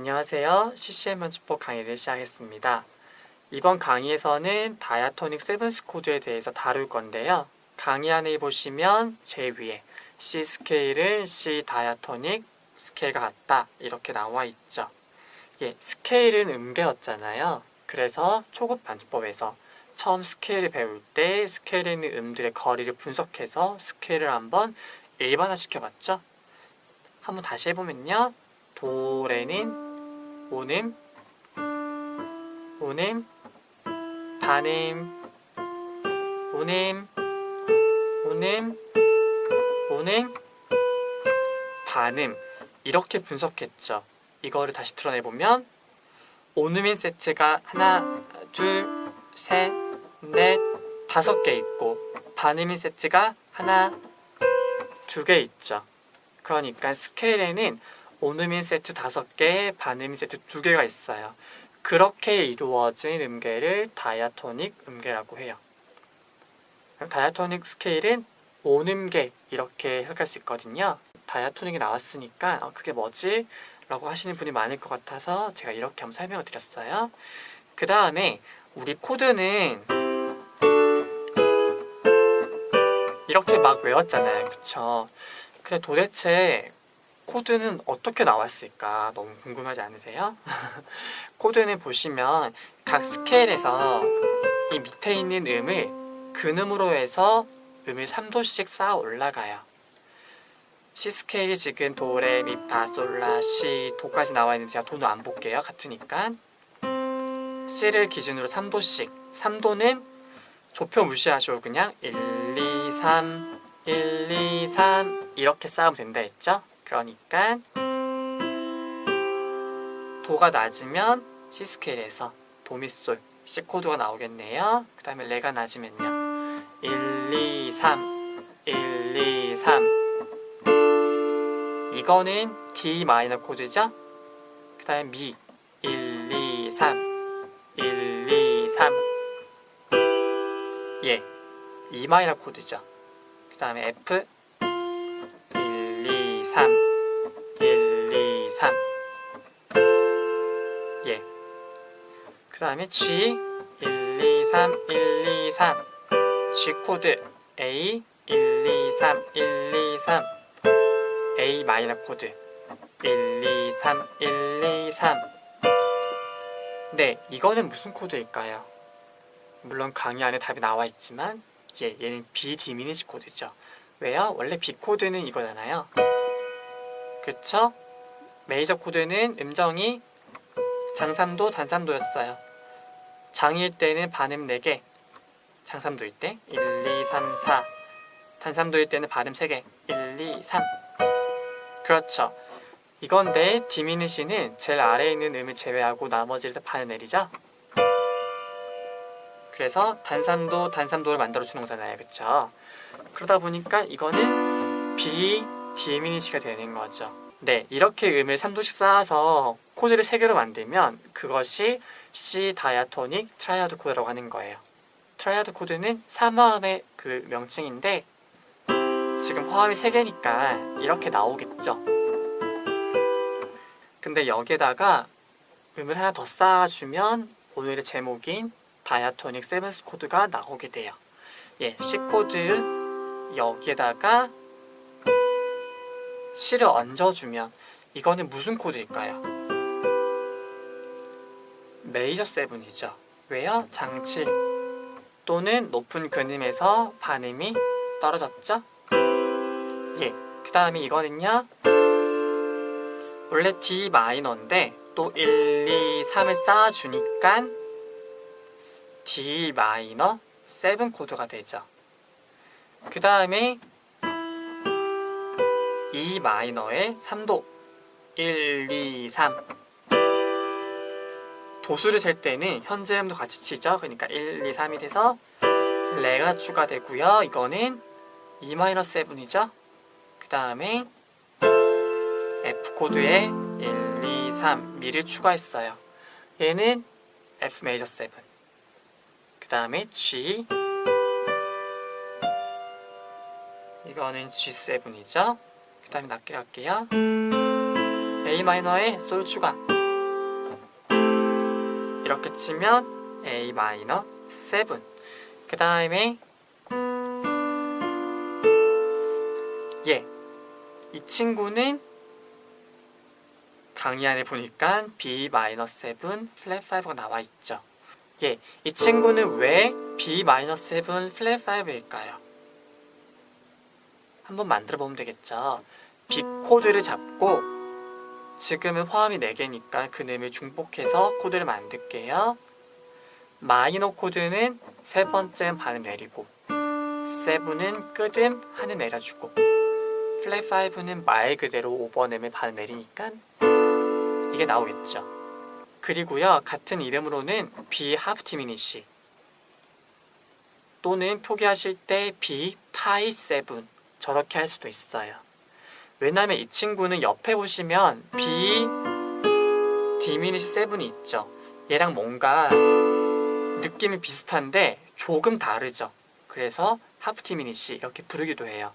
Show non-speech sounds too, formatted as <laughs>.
안녕하세요. CCM 연주법 강의를 시작했습니다. 이번 강의에서는 다이아토닉 세븐스 코드에 대해서 다룰 건데요. 강의 안에 보시면 제일 위에 C 스케일은 C 다이아토닉 스케일과 같다 이렇게 나와 있죠. 예, 스케일은 음계였잖아요. 그래서 초급 반주법에서 처음 스케일을 배울 때 스케일에 있는 음들의 거리를 분석해서 스케일을 한번 일반화 시켜봤죠. 한번 다시 해보면요. 도레는 오음, 오음, 반음, 오음, 오음, 오음, 반음 이렇게 분석했죠. 이거를 다시 드러내보면 오음인 세트가 하나, 둘, 셋, 넷, 다섯 개 있고 반음인 세트가 하나, 두 개 있죠. 그러니까 스케일에는 온음인 세트 다섯 개, 반음인 세트 두 개가 있어요. 그렇게 이루어진 음계를 다이아토닉 음계라고 해요. 다이아토닉 스케일은 온음계 이렇게 해석할 수 있거든요. 다이아토닉이 나왔으니까 어, 그게 뭐지? 라고 하시는 분이 많을 것 같아서 제가 이렇게 한번 설명을 드렸어요. 그 다음에 우리 코드는 이렇게 막 외웠잖아요. 그쵸? 근데 도대체 코드는 어떻게 나왔을까 너무 궁금하지 않으세요? <laughs> 코드는 보시면 각 스케일에서 이 밑에 있는 음을 근음으로 해서 음을 3도씩 쌓아 올라가요. C 스케일이 지금 도, 레, 미, 파, 솔, 라, 시, 도까지 나와 있는데 제가 도는 안 볼게요. 같으니까 C를 기준으로 3도씩 3도는 조표 무시하시고 그냥 1, 2, 3, 1, 2, 3 이렇게 쌓으면 된다 했죠? 그러니까 도가 낮으면 C 스케일에서 도미솔 C 코드가 나오겠네요. 그 다음에 레가 낮으면요. 1, 2, 3, 1, 2, 3 이거는 D 마이너 코드죠? 그 다음에 미 1, 2, 3 1, 2, 3 예, E 마이너 코드죠. 그 다음에 F 예. 그 다음에 G 1, 2, 3 1, 2, 3 G 코드 A 1, 2, 3 1, 2, 3 A 마이너 코드 1, 2, 3 1, 2, 3 네, 이거는 무슨 코드일까요? 물론 강의 안에 답이 나와 있지만 예, 얘는 B 디미니시 코드죠. 왜요? 원래 B 코드는 이거잖아요. 그쵸? 메이저 코드는 음정이 장삼도, 단삼도였어요. 장일 때는 반음 4개, 장삼도일 때 1, 2, 3, 4 단삼도일 때는 반음 3개 1, 2, 3 그렇죠. 이건데 디미니시는 제일 아래에 있는 음을 제외하고 나머지를 다 반을 내리죠. 그래서 단삼도 단삼도를 만들어 주는 거잖아요. 그쵸? 그러다 보니까 이거는 비 디미니시가 되는 거죠. 네, 이렇게 음을 3도씩 쌓아서 코드를 3개로 만들면 그것이 C 다이아토닉 트라이아드 코드라고 하는 거예요. 트라이아드 코드는 3화음의 그 명칭인데 지금 화음이 3개니까 이렇게 나오겠죠. 근데 여기에다가 음을 하나 더 쌓아주면 오늘의 제목인 다이아토닉 세븐스 코드가 나오게 돼요. 예, C 코드 여기에다가 C를 얹어주면 이거는 무슨 코드일까요? 메이저 세븐이죠. 왜요? 장치 또는 높은 근음에서 반음이 떨어졌죠? 예, 그 다음에 이거는요. 원래 D 마이너인데 또 1, 2, 3을 쌓아주니까 D 마이너 7 코드가 되죠. 그 다음에 E 마이너의 3도 1, 2, 3 도수를 셀 때는 현재 음도 같이 치죠. 그러니까 1, 2, 3이 돼서 레가 추가되고요. 이거는 E 마이너 7이죠. 그 다음에 F 코드에 1, 2, 3 미를 추가했어요. 얘는 F 메이저 7. 그 다음에 G 이거는 G7이죠. 그 다음에 낮게 갈게요. A 마이너에 솔 추가 이렇게 치면 A 마이너 7. 그 다음에 예, 이 친구는 강의 안에 보니까 B 마이너 7 플랫 5가 나와 있죠. 예, 이 친구는 왜 B 마이너 7 플랫 5일까요? 한번 만들어 보면 되겠죠. B 코드를 잡고 지금은 화음이 4개니까 그 놈을 중복해서 코드를 만들게요. 마이너 코드는 세 번째는 반음 내리고 세븐은 끄듬 하늘 내려주고 플랫 5는 말 그대로 오버넴을 반음 내리니까 이게 나오겠죠. 그리고요 같은 이름으로는 B 하프 디미니시 또는 표기하실 때 B 파이 7 저렇게 할 수도 있어요. 왜냐면 이 친구는 옆에 보시면 B 디미니시 7이 있죠. 얘랑 뭔가 느낌이 비슷한데 조금 다르죠. 그래서 하프 디미니시 이렇게 부르기도 해요.